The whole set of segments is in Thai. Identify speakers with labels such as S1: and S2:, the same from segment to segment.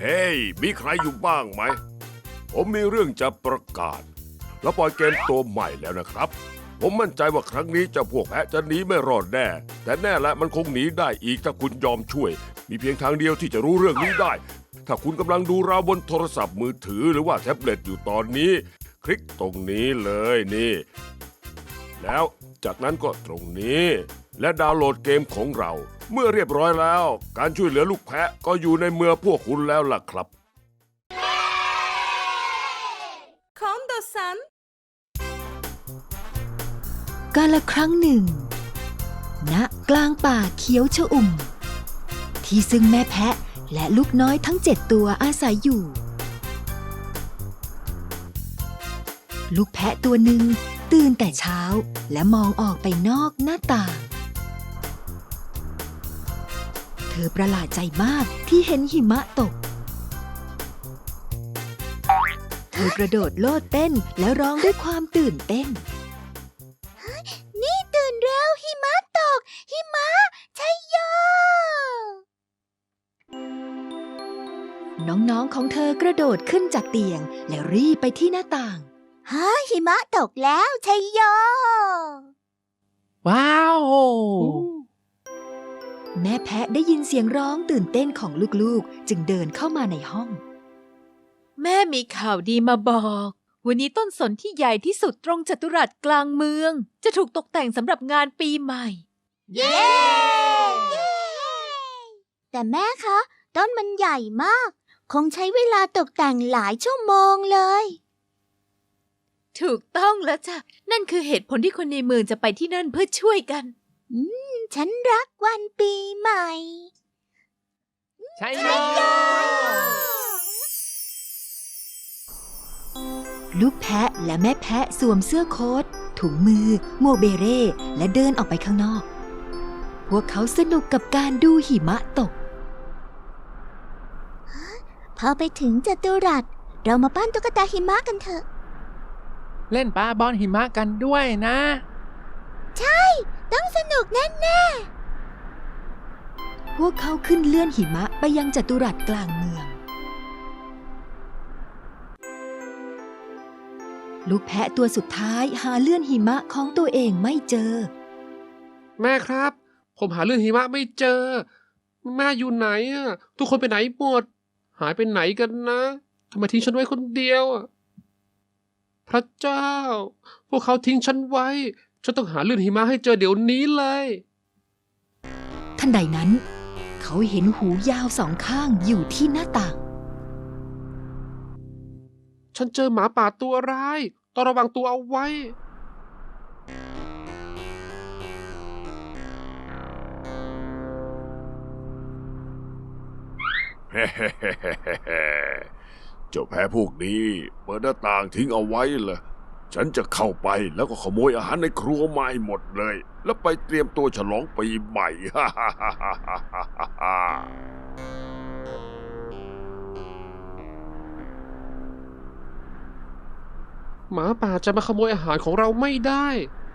S1: เฮ้ย มีใครอยู่บ้างไหม ผมมีเรื่องจะประกาศ แล้วปล่อยเกมตัวใหม่แล้วนะครับ ผมมั่นใจว่าครั้งนี้เจะพวกแพะจะหนีไม่รอดแน่ แต่แน่และมันคงหนีได้อีกถ้าคุณยอมช่วย มีเพียงทางเดียวที่จะรู้เรื่องนี้ได้ ถ้าคุณกำลังดูเราบนโทรศัพท์มือถือหรือว่าแท็บเล็ตอยู่ตอนนี้ คลิกตรงนี้เลยนี่ แล้วจากนั้นก็ตรงนี้ และดาวน์โหลดเกมของเรา เมื่อเรียบร้อยแล้ว การช่วยเหลือลูกแพะก็อยู่ในมือพวกคุณแล้วล่ะครับ
S2: คอมโดซัน
S3: กาละครั้งหนึ่ง ณกลางป่าเขียวชอุ่ม ที่ซึ่งแม่แพะและลูกน้อยทั้งเจ็ดตัวอาศัยอยู่ ลูกแพะตัวหนึ่งตื่นแต่เช้าและมองออกไปนอกหน้าต่าง อประหลาดใจมากที่เห็นหิมะตก เธอกระโดดโลดเต้นและร้องด้วยความตื่นเต้น
S4: นี่ตื่นเร็วหิมะตก หิมะชัยโย
S3: น้องๆของเธอกระโดดขึ้นจากเตียง และรีบไปที่หน้าต่าง
S4: ฮะหิมะตกแล้วชัยโย
S5: ว้าว
S3: แม่แพะได้ยินเสียงร้องตื่นเต้นของลูกๆ จึงเดินเข้ามาในห้อง
S2: แม่มีข่าวดีมาบอก วันนี้ต้นสนที่ใหญ่ที่สุดตรงจัตุรัสกลางเมือง จะถูกตกแต่งสำหรับงานปีใหม่
S4: เย้ แต่แม่คะ ต้นมันใหญ่มาก คงใช้เวลาตกแต่งหลายชั่วโมงเลย
S2: ถูกต้องแล้วจ้ะ นั่นคือเหตุผลที่คนในเมืองจะไปที่นั่นเพื่อช่วยกัน
S4: ฉันรักวันปีใหม่
S5: ใช่โย
S3: ลูกแพะและแม่แพะสวมเสื้อโค้ทถุงมือ โมวกเบเร่และเดินออกไปข้างนอก พวกเขาสนุกกับการดูหิมะตก
S4: พอไปถึงจัตุรัส เรามาปั้นตุ๊กตาหิมะกันเถอะ
S5: เล่นปลาบอลหิมะกันด้วยนะ
S4: ต้องสนุกแน่ๆ
S3: พวกเขาขึ้นเลื่อนหิมะไปยังจัตุรัสกลางเมือง ลูกแพะตัวสุดท้ายหาเลื่อนหิมะของตัวเองไม่เจอ
S6: แม่ครับ ผมหาเรื่องหิมะไม่เจอ แม่อยู่ไหนอะทุกคนไปไหนหมด หายไปไหนกันนะทำไมทิ้งฉันไว้คนเดียวอะพระเจ้า พวกเขาทิ้งฉันไว้ ฉันต้องหาเรื่องหิมะให้เจอเดี๋ยวนี้เลย
S3: ทันใดนั้น เขาเห็นหูยาวสองข้างอยู่ที่หน้าต่าง
S6: ฉันเจอหมาป่าตัวร้ายต้องระวังตัวเอาไว้
S1: เจ้าแพะพวกนี้ เปิดหน้าต่างทิ้งเอาไว้เลย ฉันจะเข้าไปแล้วก็ขโมยอาหารในครัวมาให้หมดเลย แล้วไปเตรียมตัวฉลองปีใหม่
S6: หมาป่าจะมาขโมยอาหารของเราไม่ได้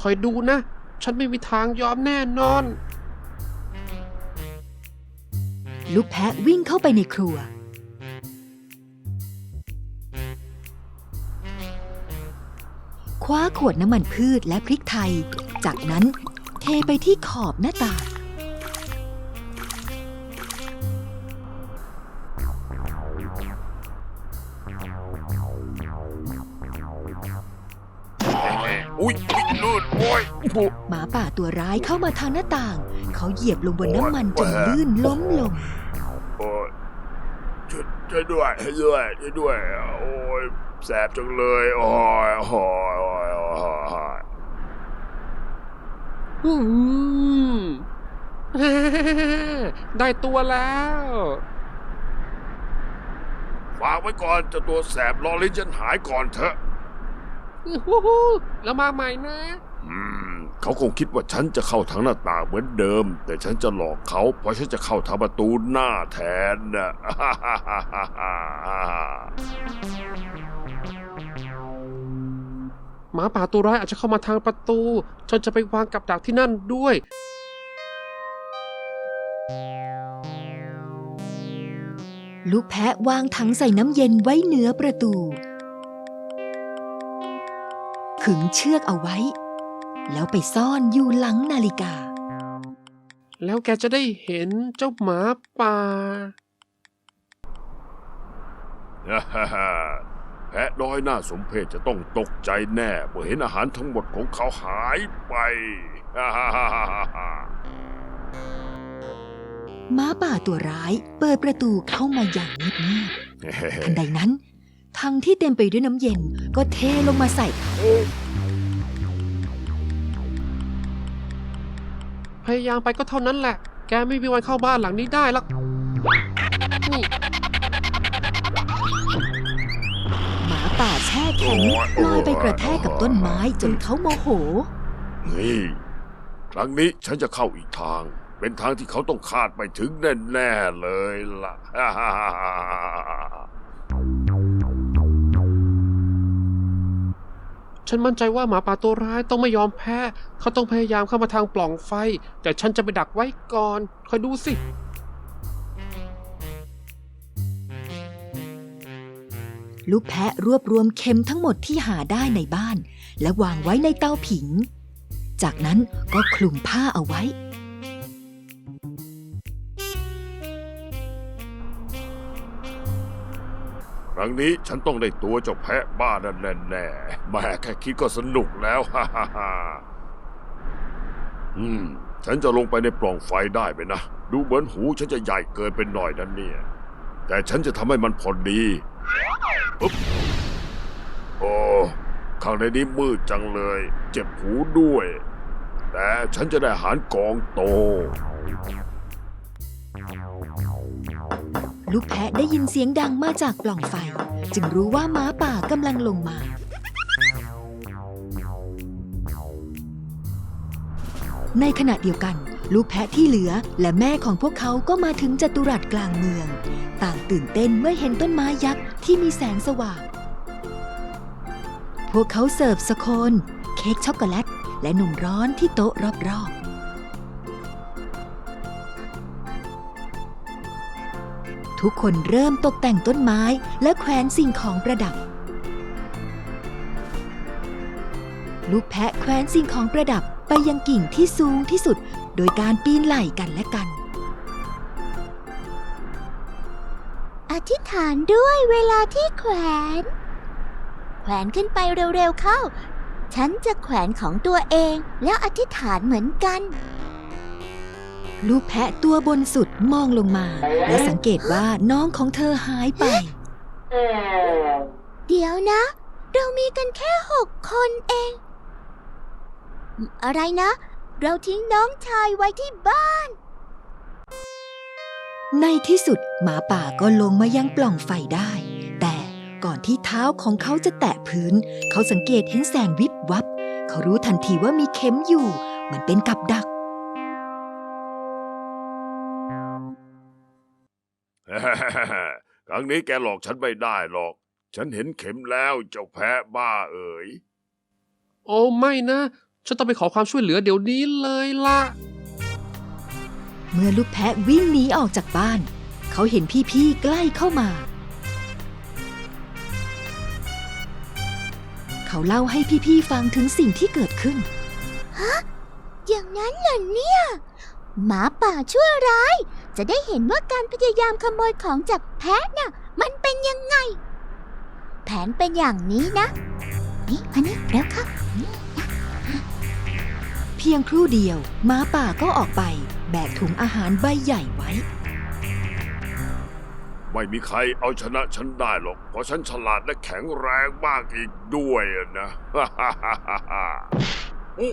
S6: คอยดูนะ ฉันไม่มีทางยอมแน่นอน
S3: ลูกแพะวิ่งเข้าไปในครัว คว้าขวดน้ำมันพืชและพริกไทย จากนั้นเทไปที่ขอบหน้าต่าง
S1: อุ๊ยอุ๊ยลื่นโอ้ยโอ้
S3: หมาป่าตัวร้ายเข้ามาทางหน้าต่าง เขาเหยียบลงบนน้ำมันจนลื่นล้มลง
S1: โอ้ยช่วยช่วยด้วยช่วยด้วยช่วยด้วย โอ้ย แสบจังเลยโอ้ยโอ้ยโอ้ยโอ้ย
S6: อืมได้ตัวแล้ว
S1: ฝากไว้ก่อนเจะตัวแสบรอลิ้นฉันหายก่อนเถอะ
S6: อื้อหูหูแล้วมาใหม่นะ
S1: อืม เขาคงคิดว่าฉันจะเข้าทางหน้าต่างเหมือนเดิม แต่ฉันจะหลอกเขาเพราะฉันจะเข้าทางประตูหน้าแทนนะ
S6: หมาป่าตัวร้ายอาจจะเข้ามาทางประตู ฉันจะไปวางกับดักที่นั่นด้วย
S1: อ
S3: ลูกแพะวางถังใส่น้ำเย็นไว้เหนือประตู ขึงเชือกเอาไว้ แล้วไปซ่อนอยู่หลังนาฬิกา
S6: แล้วแกจะได้เห็นเจ้าหมาป่า
S1: ฮ่าฮ่าฮ่าแพะน้อยหน้าสมเพชจะต้องตกใจแน่เมื่อเห็นอาหารทั้งหมดของเขาหายไปฮ่าฮ่าฮ่าฮ่าฮ่า
S3: ม้าป่าตัวร้ายเปิดประตูเข้ามาอย่างเงียบๆทันใดนั้นถังที่เต็มไปด้วยน้ำเย็นก็เทลงมาใส่เขา
S6: พยายามไปก็เท่านั้นแหละ แกไม่มีวันเข้าบ้านหลังนี้ได้หรอกนี่
S3: หมาป่าแช่แข็งลอยไปกระแทกกับต้นไม้จนเขาโมโห
S1: นี่ ครั้งนี้ฉันจะเข้าอีกทาง เป็นทางที่เขาต้องคาดไปถึงแน่ ๆ เลยล่ะ
S6: ฉันมั่นใจว่าหมาป่าตัวร้ายต้องไม่ยอมแพ้ เขาต้องพยายามเข้ามาทางปล่องไฟ แต่ฉันจะไปดักไว้ก่อน คอยดูสิ
S3: ลูกแพะรวบรวมเข็มทั้งหมดที่หาได้ในบ้าน และวางไว้ในเตาผิง จากนั้นก็คลุมผ้าเอาไว้
S1: รั้งนี้ฉันต้องได้ตัวเจ้าแพะบ้านั่นแน่ๆแม่แค่คิดก็สนุกแล้วฮ่าฮ่าฮ่าอืม ฉันจะลงไปในปล่องไฟได้ไหมนะ ดูเหมือนหูฉันจะใหญ่เกินไปหน่อยนั่นเนี่ย แต่ฉันจะทำให้มันพอดีอุ๊บโอ้ข้างในนี้มืดจังเลย เจ็บหูด้วย แต่ฉันจะได้อาหารกองโต
S3: ลูกแพะได้ยินเสียงดังมาจากปล่องไฟ จึงรู้ว่าม้าป่ากำลังลงมา ในขณะเดียวกัน ลูกแพะที่เหลือและแม่ของพวกเขาก็มาถึงจัตุรัสกลางเมือง ต่างตื่นเต้นเมื่อเห็นต้นไม้ยักษ์ที่มีแสงสว่าง พวกเขาเสิร์ฟสโคน เค้กช็อกโกแลต และนมร้อนที่โต๊ะรอบๆ ทุกคนเริ่มตกแต่งต้นไม้และแขวนสิ่งของประดับ ลูกแพะแขวนสิ่งของประดับไปยังกิ่งที่สูงที่สุด โดยการปีนไหล่กันและกัน
S4: อธิษฐานด้วยเวลาที่แขวน แขวนขึ้นไปเร็วๆเข้า ฉันจะแขวนของตัวเองแล้วอธิษฐานเหมือนกัน
S3: ลูกแพะตัวบนสุดมองลงมา และสังเกตว่าน้องของเธอหายไป
S4: เดี๋ยวนะ เรามีกันแค่หกคนเอง อะไรนะ เราทิ้งน้องชายไว้ที่บ้าน
S3: ในที่สุดหมาป่าก็ลงมายังปล่องไฟได้ แต่ก่อนที่เท้าของเขาจะแตะพื้น เขาสังเกตเห็นแสงวิบวับ เขารู้ทันทีว่ามีเข็มอยู่เหมือนเป็นกับดัก
S1: ครั้งนี้แกหลอกฉันไม่ได้หรอก ฉันเห็นเข็มแล้วเจ้าแพะบ้าเอ๋ย
S6: โอ้ไม่นะ ฉันต้องไปขอความช่วยเหลือเดี๋ยวนี้เลยล่ะ
S3: เมื่อลูกแพะวิ่งหนีออกจากบ้าน เขาเห็นพี่ๆใกล้เข้ามา เขาเล่าให้พี่ๆฟังถึงสิ่งที่เกิดขึ้น
S4: อย่างนั้นเหรอเนี่ย หมาป่าชั่วร้าย จะได้เห็นว่าการพยายามขโมยของจากแพะน่ะมันเป็นยังไง แผนเป็นอย่างนี้นะ นี่มานี่เร็วเข้า
S3: เพียงครู่เดียวหม้าป่าก็ออกไป แบกถุงอาหารใบใหญ่ไว้
S1: ไม่มีใครเอาชนะฉันได้หรอก เพราะฉันฉลาดและแข็งแรงมากอีกด้วยนะอุ๊ย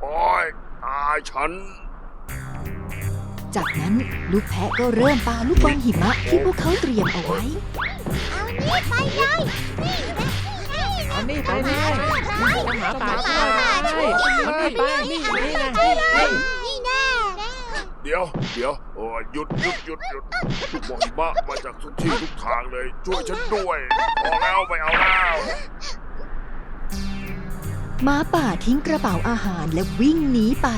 S1: โอ้ยตายฉัน
S3: จากนั้นลูกแพะก็เริ่มปาลูกบอลหิมะที่พวกเขาเตรียมเอาไว้
S4: เอานี่ไปเลย
S5: เอานี่ไปเลยนี่จะหมาป่าช่วยได้เอานี่ไปนี่นี่ไงนี่
S4: นี่แน่
S1: เดี๋ยว เดี๋ยวโอ้ยหยุดหยุดหยุดหยุดทุกหมอหิมะมาจากทุกที่ทุกทางเลย ช่วยฉันด้วยพอแล้วไม่เอาแล้ว
S3: ม้าป่าทิ้งกระเป๋าอาหารและวิ่งหนีไป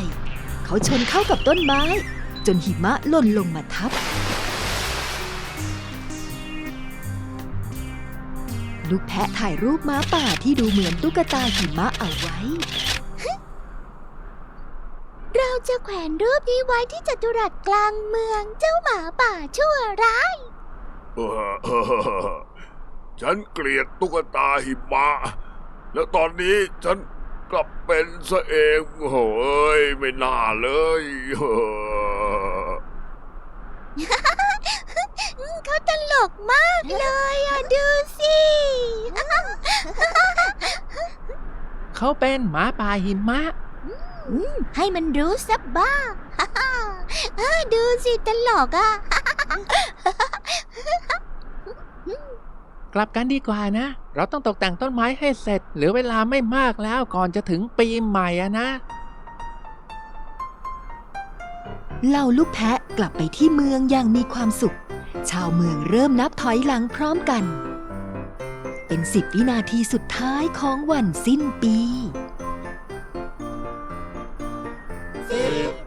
S3: เขาชนเข้ากับต้นไม้ จนหิมะหล่นลงมาทับ ลูกแพะถ่ายรูปม้าป่าที่ดูเหมือนตุ๊กตาหิมะเอาไว้
S4: เราจะแขวนรูปนี้ไว้ที่จัตุรัสกลางเมืองเจ้าหมาป่าชั่วร้าย
S1: เออฉันเกลียดตุ๊กตาหิมะ แล้วตอนนี้ฉันกลับเป็นซะเองโอ้ยไม่น่าเลยเออ
S4: เขาตลกมากเลยอะดูสิ
S5: เขาเป็นหมาป่าหิมะ
S4: ให้มันรู้สักบ้างเออดูสิตลกอะ
S5: กลับกันดีกว่านะ เราต้องตกแต่งต้นไม้ให้เสร็จ เหลือเวลาไม่มากแล้วก่อนจะถึงปีใหม่อะนะ
S3: เหล่าลูกแพะกลับไปที่เมืองอย่างมีความสุข ชาวเมืองเริ่มนับถอยหลังพร้อมกัน เป็นสิบวินาทีสุดท้ายของวันสิ้นปี
S4: เ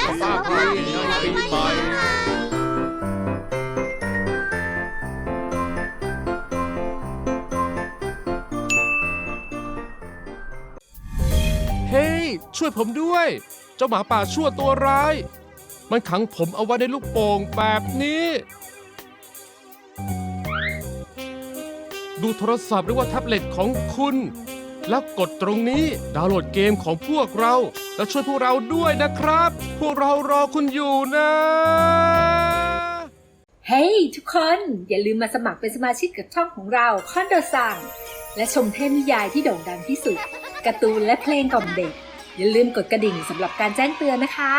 S4: สุ
S7: ขและสุขภาพดีในปีใหม่เฮ้ยช่วยผมด้วย เจ้าหมาป่าชั่วตัวร้าย มันขังผมเอาไว้ในลูกโป่งแบบนี้ ดูโทรศัพท์หรือว่าแท็บเล็ตของคุณ แล้วกดตรงนี้ดาวน์โหลดเกมของพวกเรา แล้วช่วยพวกเราด้วยนะครับ พวกเรารอคุณอยู่นะ
S8: เฮ้ยทุกคน อย่าลืมมาสมัครเป็นสมาชิกกับช่องของเราคอนโดซังและชมเทพนิยายที่โด่งดังที่สุดการ์ตูนและเพลงกล่อมเด็ก อย่าลืมกดกระดิ่งสำหรับการแจ้งเตือนนะคะ